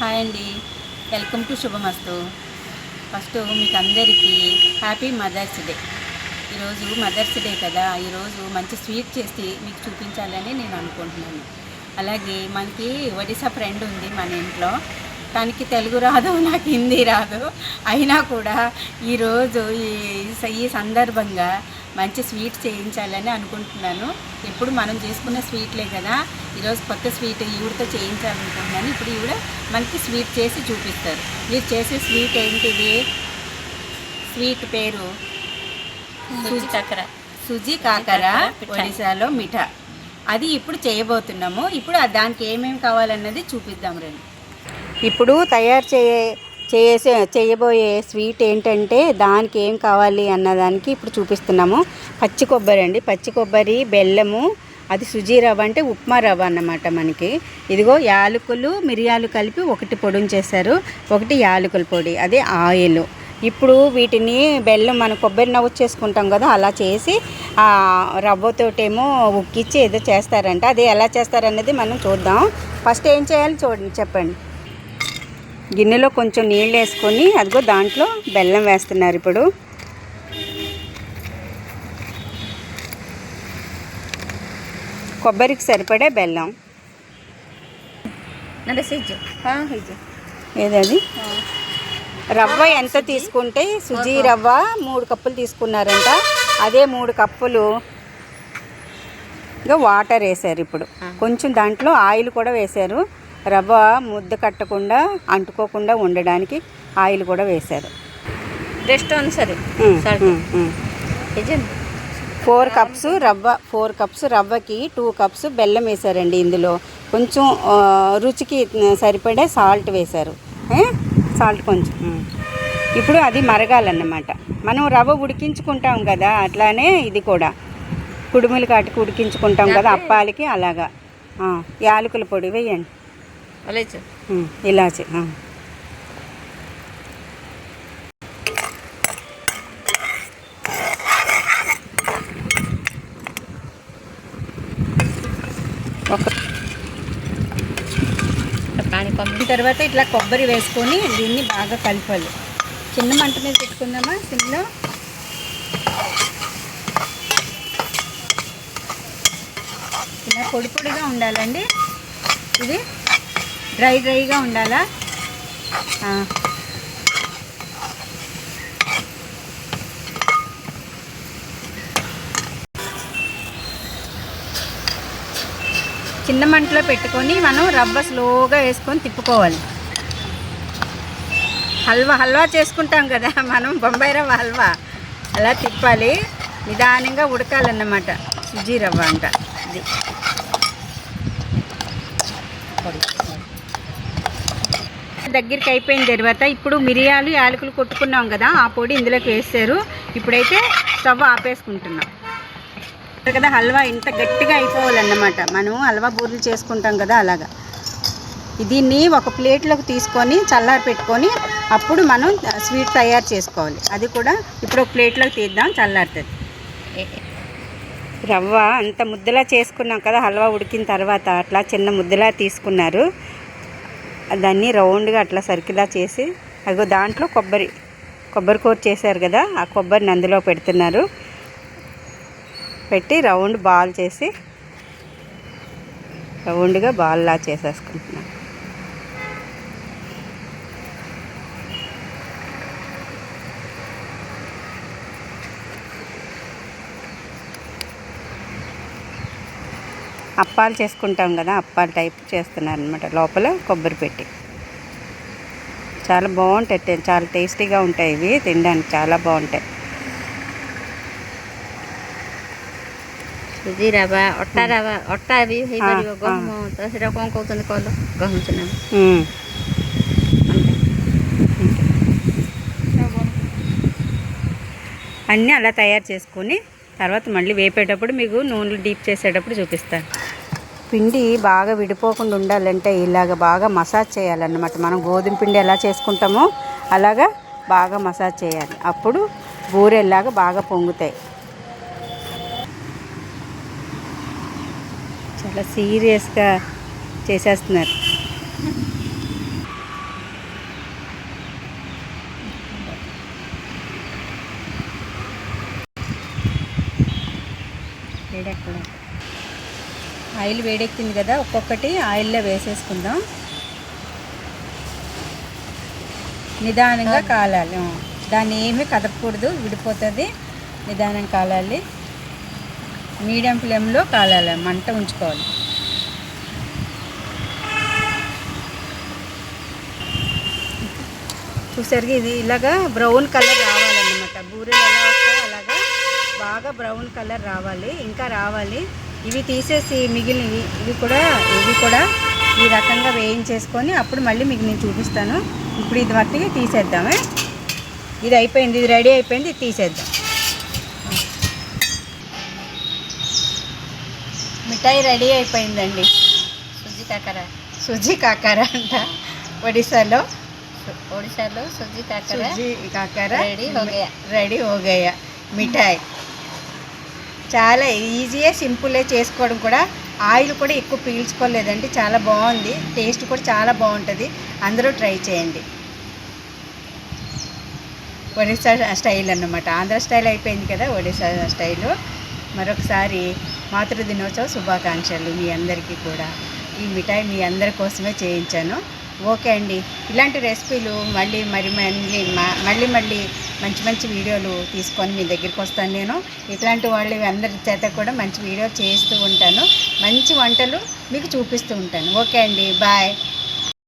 Hi అండి. Welcome to Subhamastu. First మీకు అందరికీ హ్యాపీ మదర్స్ డే. ఈరోజు మదర్స్ డే కదా ఈరోజు మంచి స్వీట్ చేసి మీకు చూపించాలని నేను అనుకుంటున్నాను. అలాగే మనకి ఒడిశా ఫ్రెండ్ ఉంది మన ఇంట్లో. తనకి తెలుగు రాదు నాకు హిందీ రాదు. అయినా కూడా ఈరోజు ఈ ఈ సందర్భంగా మంచి స్వీట్ చేయించాలని అనుకుంటున్నాను. ఎప్పుడు మనం చేసుకున్న స్వీట్లే కదా. ఈరోజు కొత్త స్వీట్ ఈవిడతో చేయించాలనుకుంటున్నాను. ఇప్పుడు ఈవిడ మనకి స్వీట్ చేసి చూపిస్తారు. మీరు చేసే స్వీట్ ఏంటిది? స్వీట్ పేరు? సుజి చక్కెర సుజీ కాకర ఒడిశాలో మిఠా. అది ఇప్పుడు చేయబోతున్నాము. ఇప్పుడు ఆ దానికి ఏమేమి కావాలన్నది చూపిద్దాం రండి. ఇప్పుడు తయారు చేయ చేసే చేయబోయే స్వీట్ ఏంటంటే దానికి ఏం కావాలి అన్నదానికి ఇప్పుడు చూపిస్తున్నాము. పచ్చి కొబ్బరి అండి. పచ్చి కొబ్బరి బెల్లము అది సుజీ రవ్వ అంటే ఉప్మా రవ్వ అన్నమాట మనకి. ఇదిగో యాలకులు మిరియాలు కలిపి ఒకటి పొడిని చేశారు. ఒకటి యాలకుల పొడి అదే ఆయిల్. ఇప్పుడు వీటిని బెల్లం మనం కొబ్బరి నవ్వు చేసుకుంటాం కదా అలా చేసి ఆ రవ్వతోటేమో ఉక్కిచ్చి ఏదో చేస్తారంట. అది ఎలా చేస్తారనేది మనం చూద్దాం. ఫస్ట్ ఏం చేయాలి చూడండి చెప్పండి. గిన్నెలో కొంచెం నీళ్ళు వేసుకొని అదిగో దాంట్లో బెల్లం వేస్తున్నారు ఇప్పుడు. కొబ్బరికి సరిపడే బెల్లం. ఏదది? రవ్వ ఎంత తీసుకుంటే సుజీ రవ్వ మూడు కప్పులు తీసుకున్నారంట. అదే మూడు కప్పులు. ఇంకా వాటర్ వేశారు ఇప్పుడు. కొంచెం దాంట్లో ఆయిల్ కూడా వేశారు రవ్వ ముద్ద కట్టకుండా అంటుకోకుండా ఉండడానికి ఆయిల్ కూడా వేశారు. రెస్ట్ సరే. ఫోర్ కప్స్ రవ్వ ఫోర్ కప్స్ రవ్వకి టూ కప్స్ బెల్లం వేశారండి ఇందులో. కొంచెం రుచికి సరిపడే సాల్ట్ వేశారు. సాల్ట్ కొంచెం. ఇప్పుడు అది మరగాలన్నమాట. మనం రవ్వ ఉడికించుకుంటాం కదా అట్లానే ఇది కూడా. కుడుములు కాటికి ఉడికించుకుంటాం కదా అప్పాలకి అలాగా. యాలకుల పొడి వేయండి. ఇలాచి. పానీ పంపి తర్వాత ఇట్లా కొబ్బరి వేసుకొని దీన్ని బాగా కలపాలి. చిన్న మంట మీద పెట్టుకుందామా? సిమ్లో? ఇలా పొడి పొడిగా ఉండాలండి. ఇది డ్రై డ్రైగా ఉండాలా? చిన్న మంటలో పెట్టుకొని మనం రవ్వ స్లోగా వేసుకొని తిప్పుకోవాలి. హల్వా హల్వా చేసుకుంటాం కదా మనం బొంబాయి రవ్వ హల్వా. అలా తిప్పాలి. నిదానంగా ఉడకాలన్నమాట. సుజీ రవ్వ అంట. ఇది. దగ్గరికి అయిపోయిన తర్వాత ఇప్పుడు మిరియాలు యాలకులు కొట్టుకున్నాం కదా ఆ పొడి ఇందులోకి వేసారు ఇప్పుడైతే స్టవ్ ఆపేసుకుంటున్నాం. కదా హల్వా ఇంత గట్టిగా అయిపోవాలన్నమాట. మనం హల్వా బూరెలు చేసుకుంటాం కదా అలాగా. దీన్ని ఒక ప్లేట్లోకి తీసుకొని చల్లారి పెట్టుకొని అప్పుడు మనం స్వీట్ తయారు చేసుకోవాలి. అది కూడా ఇప్పుడు ఒక ప్లేట్లోకి తీద్దాం చల్లారుతుంది. రవ్వ అంత ముద్దలా చేసుకున్నాం కదా హల్వా ఉడికిన తర్వాత అట్లా చిన్న ముద్దలా తీసుకున్నారు. దాన్ని రౌండ్గా అట్లా సర్కిలా చేసి అదిగో దాంట్లో కొబ్బరి కొబ్బరి కూర చేశారు కదా ఆ కొబ్బరిని అందులో పెడుతున్నారు. పెట్టి రౌండ్ బాల్ చేసి రౌండ్గా బాల్లా చేసేసుకుంటున్నాను. అప్పాలు చేసుకుంటాం కదా అప్పాలు టైప్ చేస్తున్నారు అనమాట లోపల కొబ్బరి పెట్టి చాలా బాగుంటాయి టే- చాలా టేస్టీగా ఉంటాయి ఇవి తినడానికి చాలా బాగుంటాయి ସୁଜି ରାବା ଅଟା ରାବା ଅଟା ବି ହେଇପାରିବ ହଁ, ଗହମ ତ ସେଇଟା କ'ଣ କହୁଛନ୍ତି କହିଲ ଗହମ ଚୁନା ఉమ్. అన్నీ అలా తయారు చేసుకొని తర్వాత మళ్ళీ వేపేటప్పుడు మీకు నూనెలు డీప్ చేసేటప్పుడు చూపిస్తాను పిండి బాగా విడిపోకుండా ఉండాలంటే ఇలాగ బాగా మసాజ్ చేయాలన్నమాట. మనం గోధుమ పిండి ఎలా చేసుకుంటామో అలాగా బాగా మసాజ్ చేయాలి. అప్పుడు బూరెల్లాగా బాగా పొంగుతాయి. చాలా సీరియస్గా చేసేస్తున్నారు. ఎక్కడ ఆయిల్ వేడెక్కింది కదా ఒక్కొక్కటి ఆయిల్లో వేసేసుకుందాం. నిదానంగా కాలాలి. దాన్ని ఏమీ కదపకూడదు విడిపోతుంది. నిదానం కాలాలి. మీడియం ఫ్లేమ్లో కాలాలి మంట ఉంచుకోవాలి. చూసరికి ఇది ఇలాగా బ్రౌన్ కలర్ రావాలన్నమాట. బూరెలు ఎలా వస్తాయో అలాగా బాగా బ్రౌన్ కలర్ రావాలి ఇంకా రావాలి. ఇవి తీసేసి మిగిలినవి ఇవి కూడా ఇవి కూడా ఈ రకంగా వేయించేసుకొని అప్పుడు మళ్ళీ మీకు నేను చూపిస్తాను. ఇప్పుడు ఇది మట్టికి తీసేద్దామే. ఇది అయిపోయింది ఇది రెడీ అయిపోయింది ఇది తీసేద్దాం. మిఠాయి రెడీ అయిపోయిందండి. సుజి కాకర సుజీ కాకర అంట ఒడిశాలో. ఒడిశాలో సుజి కాకర సుజీ కాకర రెడీ. రెడీ హో గయా మిఠాయి. చాలా ఈజీయే సింపులే చేసుకోవడం కూడా. ఆయిల్ కూడా ఎక్కువ పీల్చుకోలేదండి. చాలా బాగుంది. టేస్ట్ కూడా చాలా బాగుంటుంది. అందరూ ట్రై చేయండి. ఒడిశా స్టైల్ అన్నమాట. ఆంధ్ర స్టైల్ అయిపోయింది కదా ఒడిశా స్టైలు. మరొకసారి మాతృ దినోత్సవ శుభాకాంక్షలు మీ అందరికీ కూడా. ఈ మిఠాయి మీ అందరి కోసమే చేయించాను. ఓకే అండి. ఇలాంటి రెసిపీలు మళ్ళీ మరి మళ్ళీ మళ్ళీ మళ్ళీ మంచి మంచి వీడియోలు తీసుకొని మీ దగ్గరికి వస్తాను నేను. ఇట్లాంటి వాళ్ళు అందరి చేత కూడా మంచి వీడియో చేస్తూ ఉంటాను. మంచి వంటలు మీకు చూపిస్తూ ఉంటాను. ఓకే అండి. బాయ్.